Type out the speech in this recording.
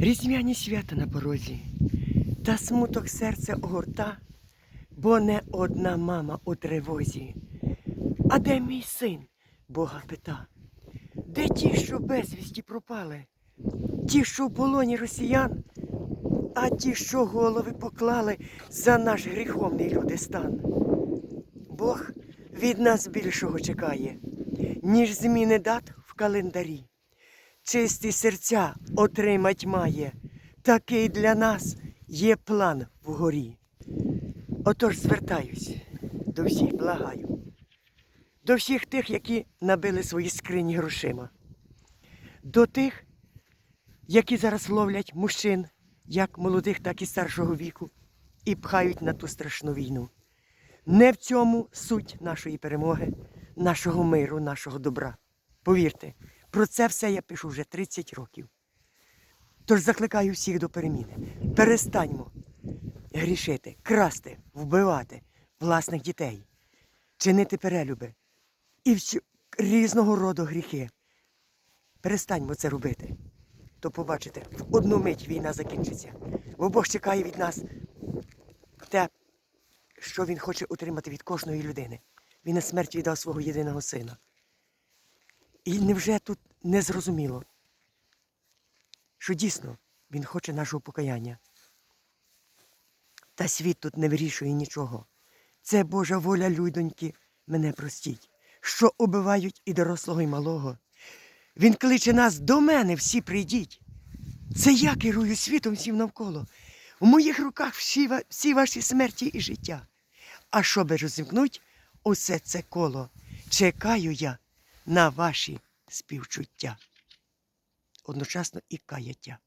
Різдвяні свята на порозі, та смуток серця огорта, бо не одна мама у тривозі. А де мій син? Бога пита. Де ті, що безвісті пропали? Ті, що в полоні росіян, а ті, що голови поклали за наш гріховний люди стан. Бог від нас більшого чекає, ніж зміни дат в календарі. Чисті серця отримать має, такий для нас є план вгорі. Отож звертаюсь до всіх, благаю, до всіх тих, які набили свої скрині грошима, до тих, які зараз ловлять мужчин, як молодих, так і старшого віку, і пхають на ту страшну війну. Не в цьому суть нашої перемоги, нашого миру, нашого добра. Повірте, про це все я пишу вже 30 років. Тож закликаю всіх до переміни. Перестаньмо грішити, красти, вбивати власних дітей, чинити перелюби і всю, різного роду гріхи. Перестаньмо це робити. То побачите, в одну мить війна закінчиться. Бо Бог чекає від нас те, що Він хоче отримати від кожної людини. Він на смерть віддав свого єдиного сина. І невже тут не зрозуміло, що дійсно він хоче нашого покаяння. Та світ тут не вирішує нічого. Це Божа воля, людоньки, мене простіть, що убивають і дорослого, і малого. Він кличе нас до мене, всі прийдіть. Це я керую світом всім навколо. В моїх руках всі, всі ваші смерті і життя. А щоби розімкнуть усе це коло, чекаю я на ваші співчуття. Одночасно і каяття.